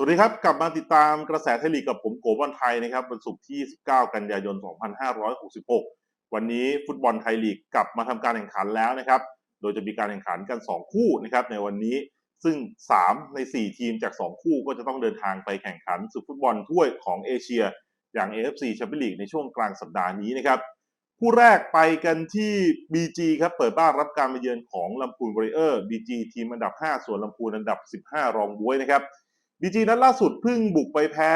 สวัสดีครับ กลับมาติดตามกระแสไทยลีกกับผมโกบอลไทยนะครับวันศุกร์ที่ 19 กันยายน 2566 วันนี้ฟุตบอลไทยลีกกลับมาทำการแข่งขันแล้วนะครับ โดยจะมีการแข่งขันกัน 2 คู่นะครับในวันนี้ซึ่ง 3 ใน 4 ทีมจาก 2 คู่ก็จะต้องเดินทางไปแข่งขันศึกฟุตบอลถ้วยของเอเชีย อย่าง AFC แชมเปี้ยนลีกในช่วงกลางสัปดาห์นี้นะครับคู่แรกไปกันที่ BG ครับเปิดบ้านรับการมาเยือนของลำพูนวอริเออร์ BG ทีมอันดับ 5 ส่วนลำพูนอันดับ 15 รองบ้วยนะครับ BG นัดล่าสุดเพิ่งบุกไปแพ้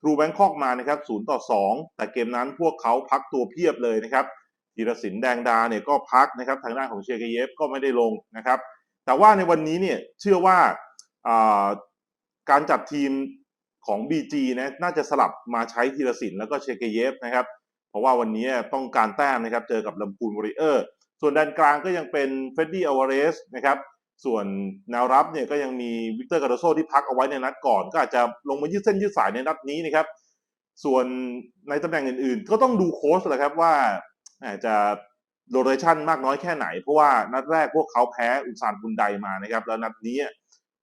ทรูแบงคอกมานะครับ0ต่อ2แต่เกมนั้นพวกเขาพักตัวเพียบเลยนะครับธีรศิลป์แดงดาเนี่ยก็พักนะครับทางด้านของเชเกเยฟก็ไม่ได้ลงนะครับ แต่ว่าในวันนี้เนี่ยเชื่อว่าการจัดทีมของ BG นะน่าจะสลับมาใช้ธีรศิลป์แล้วก็เชเกเยฟนะครับ เพราะว่าวันนี้ต้องการแต้มนะครับเจอกับลำพูนวอริเออร์ ส่วนด้านกลางก็ยังเป็นเฟดดี้อวาเรสนะครับ ส่วนแนวรับเนี่ยก็ยังมีวิกเตอร์กาโดโซที่พักเอาไว้ในนัดก่อน ก็อาจจะลงมายืดเส้นยืดสายในนัดนี้นะครับ ส่วนในตำแหน่งอื่นๆ ก็ต้องดูโค้ชแหละครับว่าจะโรเตชันมากน้อยแค่ไหน เพราะว่านัดแรกพวกเขาแพ้อุซานบุนไดมานะครับ แล้วนัดนี้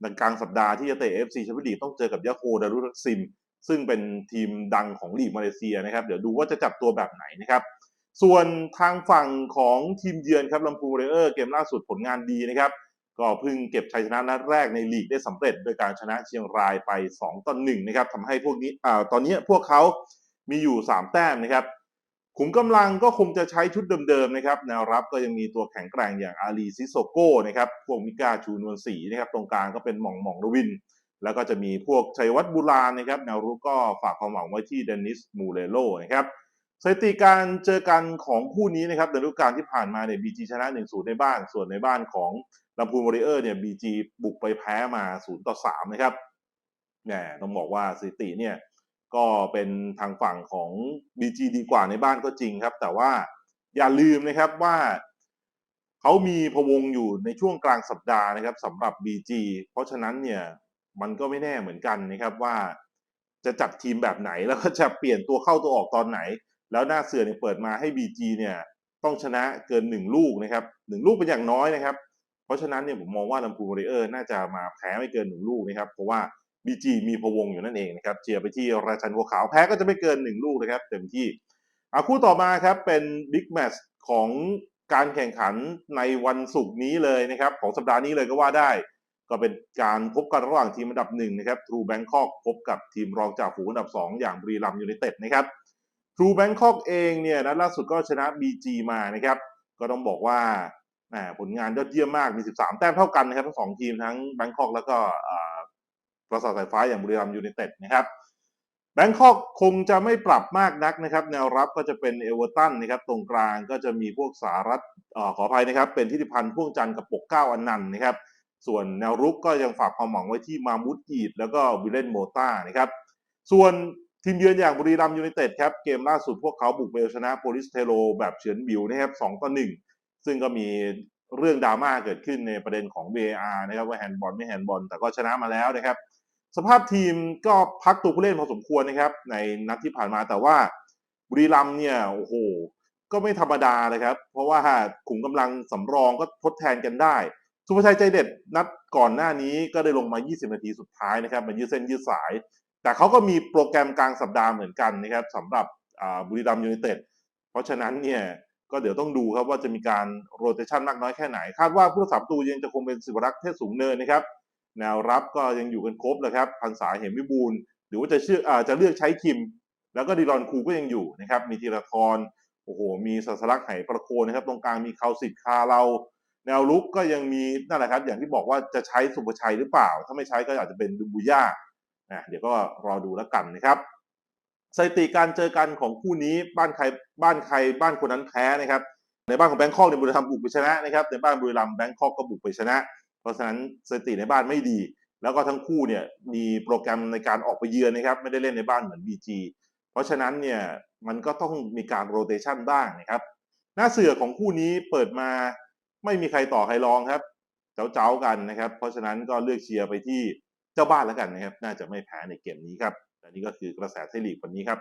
ดังกลางสัปดาห์ที่จะเตะ FC แชมเปี้ยนลีกต้องเจอกับยาโคดารุทักซิม ซึ่งเป็นทีมดังของลีกมาเลเซียนะครับ เดี๋ยวดูว่าจะจับตัวแบบไหนนะครับ ส่วนทางฝั่งของทีมเยือนครับลำพูเรเออร์เกมล่าสุดผลงานดีนะครับ ก็เพิ่งเก็บชัยชนะนัดแรกในลีกได้สำเร็จ โดยการชนะเชียงรายไป 2ต่อ1นะครับทำให้พวกนี้อ่าตอนนี้พวกเขามีอยู่ 3 แต้มนะครับขุมกำลังก็คงจะใช้ชุดเดิมๆนะครับแนวรับก็ยังมีตัวแข็งแกร่งอย่างอาลีซิโซโก้นะครับพวกมิก้าชูนวลศรีนะครับตรงกลางก็เป็นหม่องหม่องรวิน แล้วก็จะมีพวกชัยวัฒน์บุรานะครับแนวรุกก็ฝากความหวังไว้ที่เดนิสมูเลโลนะครับ สถิติการเจอกันของคู่นี้นะครับในฤดูกาลที่ผ่านมาเนี่ยบีจีชนะ 1-0 ในบ้าน ส่วนในบ้านของลำพูนวอริเออร์เนี่ยบีจีบุกไปแพ้มา 0 ต่อ 3 นะครับแหมต้องบอกว่าสถิติเนี่ยก็เป็นทางฝั่งของ BG ดีกว่าในบ้านก็จริงครับ แต่ว่าอย่าลืมนะครับว่าเขามีพวงอยู่ในช่วงกลางสัปดาห์นะครับสำหรับ BG เพราะฉะนั้นเนี่ยมันก็ไม่แน่เหมือนกันนะครับว่าจะจัดทีมแบบไหนแล้วก็จะเปลี่ยนตัวเข้าตัวออกตอนไหน แล้วหน้าเสือเนี่ยเปิดมาให้ BG เนี่ยต้องชนะเกินหนึ่งลูกนะครับหนึ่งลูกเป็นอย่างน้อยนะครับ เพราะฉะนั้นเนี่ยผมมองว่าลำพูนวอริเออร์น่าจะมาแพ้ไม่เกินหนึ่งลูกนะครับ เพราะว่า BG มีพวงอยู่นั่นเองนะครับเชียร์ไปที่ราชันบัวขาวแพ้ก็จะไม่เกินหนึ่งลูกนะครับเต็มที่อาคู่ต่อมาครับเป็นบิ๊กแมตช์ของการแข่งขันในวันศุกร์นี้เลยนะครับ ของสัปดาห์นี้เลยก็ว่าได้ ก็เป็นการพบกันระหว่างทีมอันดับหนึ่งนะครับทรูแบงคอกพบกับทีมรองจากฝูงอันดับ 2 อย่างบรีรัมยูไนเต็ดนะครับ ทรูแบงคอกเองเนี่ยนัดล่าสุดก็ชนะ BG มานะครับ ก็ต้องบอกว่าผลงานยอดเยี่ยมมากมี 13 แต้มเท่ากันนะครับ ทั้งสองทีมทั้งแบงคอกแล้วก็ประสาทสายฟ้าอย่างบุรีรัมยูไนเต็ดนะครับแบงคอกคงจะไม่ปรับมากนักนะครับ แนวรับก็จะเป็นเอเวอร์ตันนะครับ ตรงกลางก็จะมีพวกสารัฐอขออภัยนะครับ เป็นทิติพันธ์พ่วงจันทร์กับปกเก้าอันนันนะครับ ส่วนแนวรุกก็ยังฝากความหวังไว้ที่มามุดอีดแล้วก็วิลเลนโมต้านะครับ ส่วน ทีมเยือนอย่างบุรีรัมยูไนเต็ดครับเกมล่าสุดพวกเขาบุกไปชนะโปลิสเทโรแบบเฉือนบิวนะครับสองต่อหนึ่งซึ่งก็มีเรื่องดราม่าเกิดขึ้นในประเด็นของ VAR นะครับว่าแฮนด์บอลไม่แฮนด์บอลแต่ก็ชนะมาแล้วนะครับ สภาพทีมก็พักตัวผู้เล่นพอสมควรนะครับ ในนัดที่ผ่านมาแต่ว่าบุรีรัมเนี่ยโอ้โห ก็ไม่ธรรมดานะครับ เพราะว่าขุมกำลังสำรองก็ทดแทนกันได้สุภชัยใจเด็ดนัดก่อนหน้านี้ก็ได้ลงมา 20 นาทีสุดท้ายนะครับมายืดเส้นยืดสาย แต่เขาก็มีโปรแกรมกลางสัปดาห์เหมือนกันนะครับสำหรับบุรีรัมยูไนเต็ดเพราะฉะนั้นเนี่ยก็เดี๋ยวต้องดูครับว่าจะมีการโรเตชันมากน้อยแค่ไหน คาดว่าผู้รักษาประตูยังจะคงเป็นสิวรักษ์เทศสูงเนินนะครับ แนวรับก็ยังอยู่กันครบเลยครับ พันษาเหมวิบูลหรือว่าจะเชื่ออาจะเลือกใช้คิม แล้วก็ดีรอนคูก็ยังอยู่นะครับ มีธีรทรโอ้โห มีสัสลักไหประโคนนะครับ ตรงกลางมีคาสิทคาเรา แนวลุกก็ยังมีนั่นแหละครับ อย่างที่บอกว่าจะใช้สุภชัยหรือเปล่า ถ้าไม่ใช้ก็อาจจะเป็นดูบุย่า นะเดี๋ยวก็รอดูแล้วกันนะครับสถิติการเจอกันของคู่นี้บ้านใครบ้านใครบ้านคนนั้นแพ้นะครับ ในบ้านของแบงคอกในบุรีรัมย์บุกไปชนะนะครับในบ้านบุรีรัมย์แบงคอกก็บุกไปชนะ เพราะฉะนั้นสถิติในบ้านไม่ดี แล้วก็ทั้งคู่เนี่ยมีโปรแกรมในการออกไปเยือนนะครับไม่ได้เล่นในบ้านเหมือน BG เพราะฉะนั้นเนี่ยมันก็ต้องมีการโรเตชันบ้างนะครับหน้าเสือของคู่นี้เปิดมาไม่มีใครต่อใครรองครับเจ้าๆกันนะครับ เพราะฉะนั้นก็เลือกเชียร์ไปที่ เจ้าบ้านแล้วกันนะครับ น่าจะไม่แพ้ในเกมนี้ครับและนี่ก็คือกระแสเทลีกวันนี้ครับ